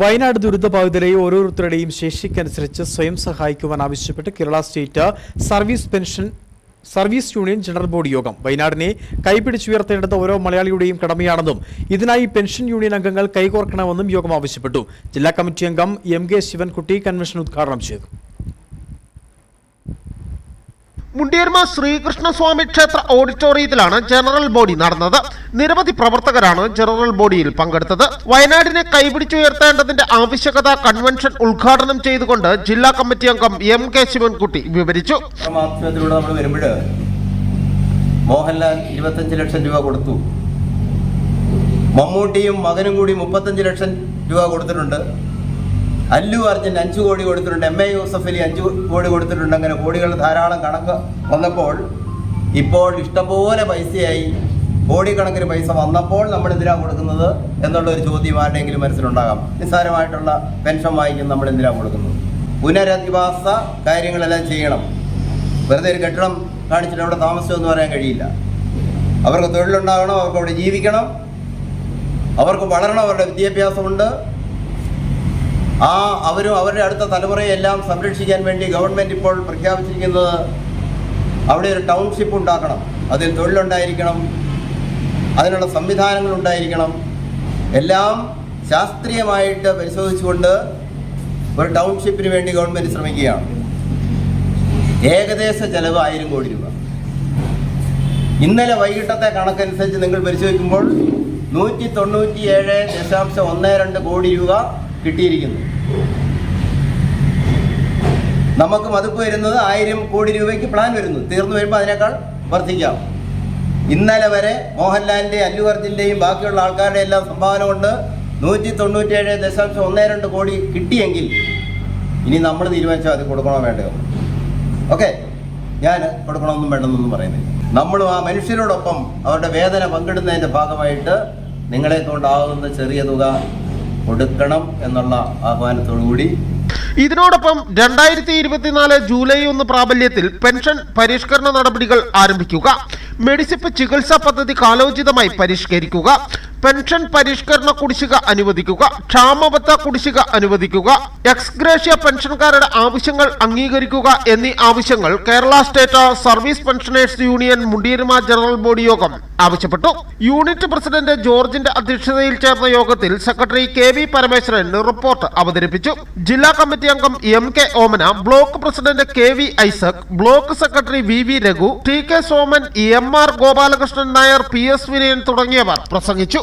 വയനാട് ദുരിതബാധിതരെ ഓരോരുത്തരുടെയും ശേഷിക്കനുസരിച്ച് സ്വയം സഹായിക്കുവാൻ ആവശ്യപ്പെട്ട് Kerala state service pension service union general board യോഗം. വയനാടിനെ കൈപിടിച്ചുയർത്തേണ്ടത് ഓരോ മലയാളിയുടെയും കടമയാണെന്നും ഇതിനായി പെൻഷൻ യൂണിയൻ അംഗങ്ങൾ കൈകോർക്കണമെന്നും യോഗം ആവശ്യപ്പെട്ടു. ജില്ലാ കമ്മിറ്റി അംഗം എം കെ ശിവൻകുട്ടി കൺവെൻഷൻ ഉദ്ഘാടനം ചെയ്തു. മുണ്ടിയർമ ശ്രീകൃഷ്ണസ്വാമി ക്ഷേത്ര ഓഡിറ്റോറിയത്തിലാണ് ജനറൽ ബോഡി നടന്നത്. നിരവധി പ്രവർത്തകരാണ് ജനറൽ ബോഡിയിൽ പങ്കെടുത്തത്. വയനാടിനെ കൈപിടിച്ചുയർത്തേണ്ടതിന്റെ ആവശ്യകത കൺവെൻഷൻ ഉദ്ഘാടനം ചെയ്തുകൊണ്ട് ജില്ലാ കമ്മിറ്റി അംഗം എം കെ ശിവൻകുട്ടി വിവരിച്ചു. നമ്മൾ വരുമ്പോൾ മോഹൻലാൽ ഇരുപത്തഞ്ച് ലക്ഷം രൂപ കൊടുത്തു. മമ്മൂട്ടിയും മകനും കൂടി മുപ്പത്തഞ്ച് ലക്ഷം രൂപ കൊടുത്തിട്ടുണ്ട്. അല്ലു അർജുൻ അഞ്ച് കോടി കൊടുത്തിട്ടുണ്ട്. എം എ യൂസഫ് അലി അഞ്ച് കോടി കൊടുത്തിട്ടുണ്ട്. അങ്ങനെ കോടികൾ ധാരാളം കണക്ക് വന്നപ്പോൾ ഇപ്പോൾ ഇഷ്ടംപോലെ പൈസയായി. കോടിക്കണക്കിന് പൈസ വന്നപ്പോൾ നമ്മൾ എന്തിനാ കൊടുക്കുന്നത് എന്നുള്ള ഒരു ചോദ്യം ആരുടെയെങ്കിലും മനസ്സിലുണ്ടാകാം. നിസ്സാരമായിട്ടുള്ള പെൻഷൻ വാങ്ങിക്കും നമ്മൾ എന്തിനാ കൊടുക്കുന്നത്? പുനരധിവാസ കാര്യങ്ങളെല്ലാം ചെയ്യണം. വെറുതെ ഒരു കെട്ടിടം കാണിച്ചിട്ട് അവിടെ താമസിച്ചെന്ന് പറയാൻ കഴിയില്ല. അവർക്ക് തൊഴിലുണ്ടാകണം അവർക്ക് അവിടെ ജീവിക്കണം. അവർക്ക് വളരണം അവരുടെ വിദ്യാഭ്യാസമുണ്ട്. ആ അവരും അവരുടെ അടുത്ത തലമുറയെ എല്ലാം സംരക്ഷിക്കാൻ വേണ്ടി ഗവൺമെന്റ് ഇപ്പോൾ പ്രഖ്യാപിച്ചിരിക്കുന്നത് അവിടെ ഒരു ടൗൺഷിപ്പ് ഉണ്ടാക്കണം. അതിൽ തൊഴിലുണ്ടായിരിക്കണം. അതിനുള്ള സംവിധാനങ്ങൾ ഉണ്ടായിരിക്കണം. എല്ലാം ശാസ്ത്രീയമായിട്ട് പരിശോധിച്ചുകൊണ്ട് ഒരു ടൗൺഷിപ്പിന് വേണ്ടി ഗവൺമെന്റ് ശ്രമിക്കുകയാണ്. ഏകദേശ ചെലവ് ആയിരം കോടി രൂപ. ഇന്നലെ വൈകിട്ടത്തെ കണക്കനുസരിച്ച് നിങ്ങൾ പരിശോധിക്കുമ്പോൾ നൂറ്റി തൊണ്ണൂറ്റി ഏഴ് ദശാംശം ഒന്ന് രണ്ട് കോടി രൂപ കിട്ടിയിരിക്കുന്നു. നമുക്ക് മതിപ്പ് വരുന്നത് ആയിരം കോടി രൂപയ്ക്ക് പ്ലാൻ വരുന്നു. തീർന്നു വരുമ്പോൾ അതിനേക്കാൾ വർദ്ധിക്കാം. ഇന്നലെ വരെ മോഹൻലാലിന്റെയും അല്ലു അർജുന്റെയും ബാക്കിയുള്ള ആൾക്കാരുടെ എല്ലാം സംഭാവന കൊണ്ട് നൂറ്റി തൊണ്ണൂറ്റേഴ് ദശാംശം ഒന്നേ രണ്ട് കോടി കിട്ടിയെങ്കിൽ ഇനി നമ്മൾ തീരുമാനിച്ചാൽ അത് കൊടുക്കണോ വേണ്ടയോ? ഓക്കെ. ഞാൻ കൊടുക്കണമെന്നും വേണ്ടെന്നൊന്നും പറയുന്നില്ല. നമ്മളും ആ മനുഷ്യരോടൊപ്പം അവരുടെ വേദന പങ്കിടുന്നതിന്റെ ഭാഗമായിട്ട് നിങ്ങളെ കൊണ്ടാകുന്ന ചെറിയ തുക കൊടുക്കണം എന്നുള്ള ആഹ്വാനത്തോടുകൂടി ഇതിനോടൊപ്പം രണ്ടായിരത്തി ഇരുപത്തിനാല് ജൂലൈ ഒന്ന് പ്രാബല്യത്തിൽ പെൻഷൻ പരിഷ്കരണ നടപടികൾ ആരംഭിക്കുക. മെഡിസിപ്പ് ചികിത്സാ പദ്ധതി കാലോചിതമായി പരിഷ്കരിക്കുക. പെൻഷൻ പരിഷ്കരണ കുടിശ്ശിക അനുവദിക്കുക ക്ഷാമബത്ത കുടിശ്ശിക അനുവദിക്കുക എക്സ്ഗ്രേഷ്യ പെൻഷൻകാരുടെ ആവശ്യങ്ങൾ അംഗീകരിക്കുക എന്നീ ആവശ്യങ്ങൾ Kerala state service pensioners union Mundiyeruma general body യോഗം ആവശ്യപ്പെട്ടു. യൂണിറ്റ് പ്രസിഡന്റ് ജോർജിന്റെ അധ്യക്ഷതയിൽ ചേർന്ന യോഗത്തിൽ secretary K V Parameswaran report അവതരിപ്പിച്ചു. ജില്ലാ കമ്മിറ്റി അംഗം M K Omana block president K V Isaac block secretary V V Raghu T K Soman M R Gopalakrishnan Nair P S Vinayan തുടങ്ങിയവർ പ്രസംഗിച്ചു.